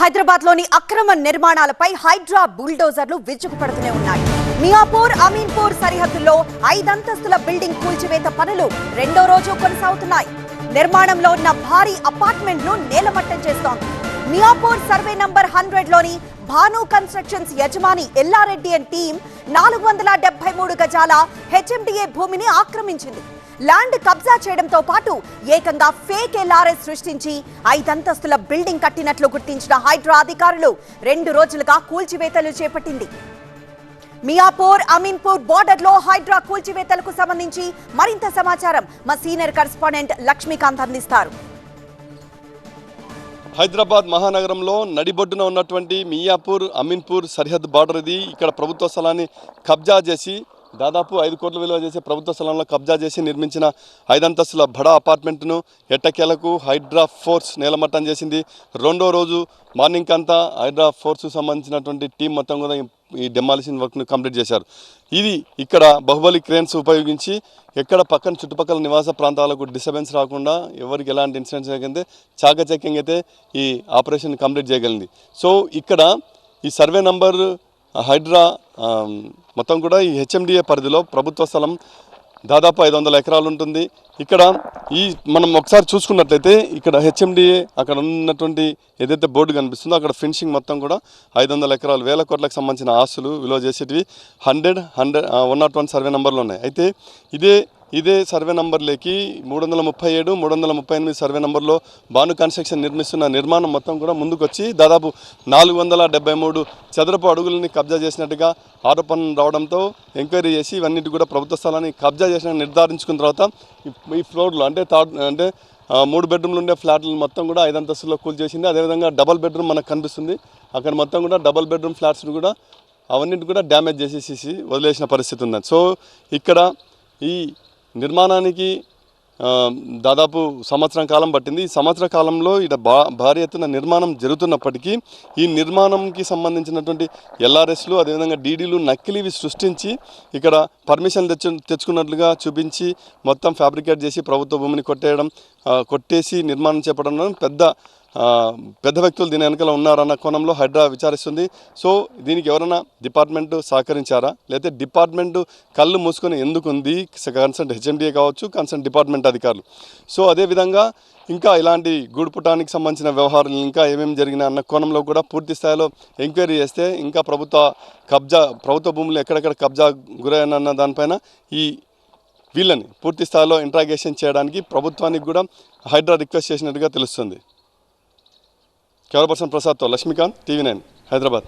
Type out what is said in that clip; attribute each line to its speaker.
Speaker 1: హైదరాబాద్లోని అక్రమ నిర్మాణాలపై హైడ్రా బుల్డోజర్లు విరుచుకుపడుతూనే ఉన్నాయి. మియాపూర్ అమీన్పూర్ సరిహద్దుల్లో ఐదంతస్తుల బిల్డింగ్ కూల్చివేత పనులు రెండో రోజు కొనసాగుతున్నాయి. నిర్మాణంలో ఉన్న భారీ అపార్ట్మెంట్ను నేలమట్టం చేస్తోంది. మియాపూర్ సర్వే నంబర్ హండ్రెడ్లోని భాను కన్స్ట్రక్షన్స్ యజమాని ఎల్లారెడ్డి అండ్ టీం నాలుగు వందల డెబ్బై మూడు గజాల హెచ్ఎండిఏ భూమిని ఆక్రమించింది. ల్యాండ్ కబ్జా చేయడంతో పాటు ఏకంగా ఫేక్ ఎల్ఆర్ఎస్ సృష్టించి ఐదంతస్తుల బిల్డింగ్ కట్టినట్లు గుర్తించిన హైడ్రా అధికారులు రెండు రోజులుగా కూల్చివేతలు చేపట్టింది. మియాపూర్ అమీన్పూర్ బోర్డర్లో హైడ్రా కూల్చివేతలకు సంబంధించి మరింత సమాచారం మా సీనియర్ కరెస్పాండెంట్ లక్ష్మీకాంత్ అందిస్తారు.
Speaker 2: హైదరాబాద్ మహానగరంలో నడిబొడ్డున ఉన్నటువంటి మియాపూర్ అమీన్పూర్ సరిహద్దు బార్డర్ ఇది. ఇక్కడ ప్రభుత్వ స్థలాన్ని కబ్జా చేసి దాదాపు ఐదు కోట్ల విలువ చేసే ప్రభుత్వ స్థలంలో కబ్జా చేసి నిర్మించిన ఐదంతస్తుల బడా అపార్ట్మెంట్ను ఎట్టకేలకు హైడ్రా ఫోర్స్ నేలమట్టం చేసింది. రెండో రోజు మార్నింగ్ అంతా హైడ్రా ఫోర్స్కు సంబంధించినటువంటి టీం మొత్తం కూడా ఈ డెమాలిషన్ వర్క్ను కంప్లీట్ చేశారు. ఇది ఇక్కడ బాహుబలి క్రేన్స్ ఉపయోగించి ఎక్కడ పక్కన చుట్టుపక్కల నివాస ప్రాంతాలకు డిస్టర్బెన్స్ రాకుండా ఎవరికి ఎలాంటి ఇన్సిడెంట్స్ జరిగితే చాకచక్యంగా అయితే ఈ ఆపరేషన్ కంప్లీట్ చేయగలిగింది. సో ఇక్కడ ఈ సర్వే నంబర్ హైడ్రా మొత్తం కూడా ఈ హెచ్ఎండిఏ పరిధిలో ప్రభుత్వ స్థలం దాదాపు ఐదు వందల ఎకరాలు ఉంటుంది. ఇక్కడ ఈ మనం ఒకసారి చూసుకున్నట్లయితే ఇక్కడ హెచ్ఎండిఏ అక్కడ ఉన్నటువంటి ఏదైతే బోర్డు కనిపిస్తుందో అక్కడ ఫినిషింగ్ మొత్తం కూడా ఐదు వందల ఎకరాలు వేల కోట్లకు సంబంధించిన ఆస్తులు విలువ చేసేటివి. Hundred hundred one not one survey నెంబర్లు ఉన్నాయి. అయితే ఇదే ఇదే సర్వే నంబర్లేకి మూడు వందల ముప్పై ఏడు మూడు వందల ముప్పై ఎనిమిది సర్వే నంబర్లో భాను కన్స్ట్రక్షన్ నిర్మిస్తున్న నిర్మాణం మొత్తం కూడా ముందుకొచ్చి దాదాపు నాలుగు వందల డెబ్బై మూడు చదరపు అడుగులని కబ్జా చేసినట్టుగా ఆరోపణలు రావడంతో ఎంక్వైరీ చేసి ఇవన్నిటి కూడా ప్రభుత్వ స్థలాన్ని కబ్జా చేసిన నిర్ధారించుకున్న తర్వాత ఈ- ఫ్లోర్లో అంటే థర్డ్ అంటే మూడు బెడ్రూమ్లు ఉండే ఫ్లాట్లు మొత్తం కూడా ఐదు అంతస్తుల్లో కూల్ చేసింది. అదేవిధంగా డబల్ బెడ్రూమ్ మనకు కనిపిస్తుంది. అక్కడ మొత్తం కూడా డబల్ బెడ్రూమ్ ఫ్లాట్స్ని కూడా అవన్నిటి కూడా డ్యామేజ్ చేసేసి వదిలేసిన పరిస్థితి ఉంది సో ఇక్కడ ఈ నిర్మాణానికి దాదాపు సంవత్సరం కాలం పట్టింది. ఈ సంవత్సర కాలంలో ఇక్కడ బా భారీ ఎత్తున నిర్మాణం జరుగుతున్నప్పటికీ ఈ నిర్మాణంకి సంబంధించినటువంటి ఎల్ఆర్ఎస్లు అదేవిధంగా డీడీలు నకిలీవి సృష్టించి ఇక్కడ పర్మిషన్ తెచ్చు తెచ్చుకున్నట్లుగా చూపించి మొత్తం ఫ్యాబ్రికేట్ చేసి ప్రభుత్వ భూమిని కొట్టేయడం కొట్టేసి నిర్మాణం చేపట్టడం పెద్ద పెద్ద వ్యక్తులు దీని వెనకాల ఉన్నారన్న కోణంలో హైడ్రా విచారిస్తుంది. సో దీనికి ఎవరైనా డిపార్ట్మెంట్ సహకరించారా? లేకపోతే డిపార్ట్మెంట్ కళ్ళు మూసుకొని ఎందుకు ఉంది? కన్సర్న్ హెచ్ఎండిఏ కావచ్చు కన్సర్న్ డిపార్ట్మెంట్ అధికారులు. సో అదేవిధంగా ఇంకా ఇలాంటి గూడుపుటానికి సంబంధించిన వ్యవహారాలు ఇంకా ఏమేమి జరిగినా అన్న కోణంలో కూడా పూర్తి స్థాయిలో ఎంక్వైరీ చేస్తే ఇంకా ప్రభుత్వ కబ్జా ప్రభుత్వ భూములు ఎక్కడెక్కడ కబ్జా గురైన దానిపైన ఈ వీళ్ళని పూర్తి స్థాయిలో ఇంట్రాగేషన్ చేయడానికి ప్రభుత్వానికి కూడా హైడ్రా రిక్వెస్ట్ చేసినట్టుగా తెలుస్తుంది. కెమెరా పర్సన్ ప్రసాద్తో లక్ష్మీకాంత్ టీవీ నైన్ హైదరాబాద్.